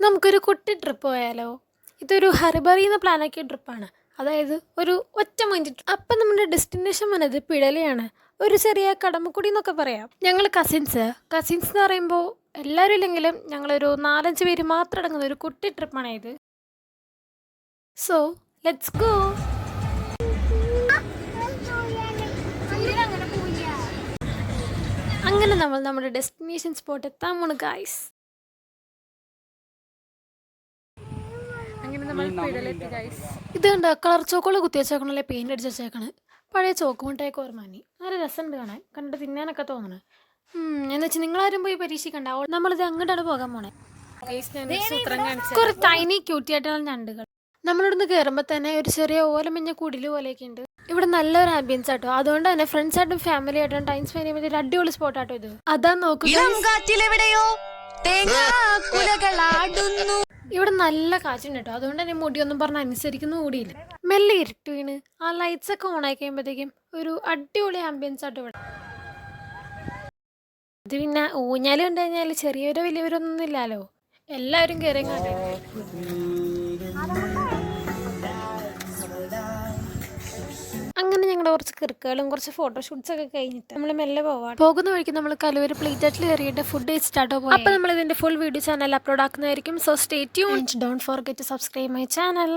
നമുക്കൊരു കുട്ടി ട്രിപ്പ് പോയാലോ? ഇതൊരു ഹറിബറി എന്ന പ്ലാനാക്കിയ ട്രിപ്പാണ് അതായത് ഒരു ഒറ്റ മൈൻഡ് അപ്പം നമ്മുടെ ഡെസ്റ്റിനേഷൻ വന്നത് പിഴലയാണ്. ഒരു ചെറിയ കടമക്കുടി എന്നൊക്കെ പറയാം. ഞങ്ങൾ കസിൻസ് കസിൻസ് എന്ന് പറയുമ്പോൾ എല്ലാവരും ഇല്ലെങ്കിലും ഞങ്ങളൊരു നാലഞ്ച് പേര് മാത്രം അടങ്ങുന്ന ഒരു കുട്ടി ട്രിപ്പാണ് ഇത്. സോ ലെറ്റ്സ് ഗോ അങ്ങനെ നമ്മൾ നമ്മുടെ ഡെസ്റ്റിനേഷൻ സ്പോട്ട് എത്താൻ പോണ് ഗായ്സ് അങ്ങനെ നമ്മൾ പിഴലെത്തി ഗൈസ് ഇത് കണ്ട? കളർ ചോക്കോൾ കുത്തി വെച്ചേക്കണല്ലേ പെയിന്റ് അടിച്ച് വെച്ചേക്കണ്. പഴയ ചോക്ക് മുട്ടായി ഓർമ്മാനി നല്ല രസമുണ്ട് കാണാൻ. കണ്ടിട്ട് തിന്നാനൊക്കെ തോന്നണ്. എന്ന് വെച്ചാൽ നിങ്ങളാരും പോയി പരീക്ഷിക്കണ്ട. നമ്മളിത് അങ്ങോട്ടാണ് പോകാൻ പോണേ. കുറെ ടൈനി ക്യൂട്ടിയായിട്ടുള്ള ഞണ്ടുകൾ. നമ്മളിവിടുന്ന് കയറുമ്പോൾ തന്നെ ഒരു ചെറിയ ഓലമഞ്ഞ കുടിൽ പോലെയൊക്കെ ഉണ്ട്. ഇവിടെ നല്ലൊരു ആംബിയൻസ് ആട്ടോ. അതുകൊണ്ട് തന്നെ ഫ്രണ്ട്സ് ആയിട്ടും ഫാമിലി ആയിട്ടും ടൈം സ്പെൻഡ് ചെയ്യാൻ പറ്റിയ ഒരു അടിപൊളി സ്പോട്ടാട്ടോ ഇത്. അതാ നോക്കുക ഇവിടെ നല്ല കാറ്റുണ്ട് കേട്ടോ. അതുകൊണ്ട് തന്നെ മുടിയൊന്നും പറഞ്ഞ് അനുസരിക്കുന്നു കൂടിയില്ല. മെല്ലെ ഇരുട്ട് വീണ്. ആ ലൈറ്റ്സ് ഒക്കെ ഓൺ ആയി കഴിയുമ്പോഴത്തേക്കും ഒരു അടിപൊളി ആംബിയൻസ് ആട്ടോ ഇവിടെ. ഇത് പിന്നെ ഊഞ്ഞാലും കണ്ടു കഴിഞ്ഞാൽ ചെറിയവരോ വലിയവരൊന്നും ഇല്ലല്ലോ. എല്ലാവരും കയറി കണ്ടു ഞങ്ങളുടെ കുറച്ച് കിറുക്കുകളും കുറച്ച് ഫോട്ടോഷൂട്ട്സ് ഒക്കെ കഴിഞ്ഞിട്ട് നമ്മൾ മെല്ലെ പോവാം. പോകുന്ന വഴിക്ക് നമ്മൾ കലൂർ പ്ലേറ്ററ്റിൽ കയറിയിട്ട് ഫുഡ് കഴിച്ചിട്ടാട്ടോ പോയി അപ്പോൾ നമ്മൾ ഇതിന്റെ full video channel upload ആക്കുന്നതായിരിക്കും. So stay tune don't forget to subscribe my channel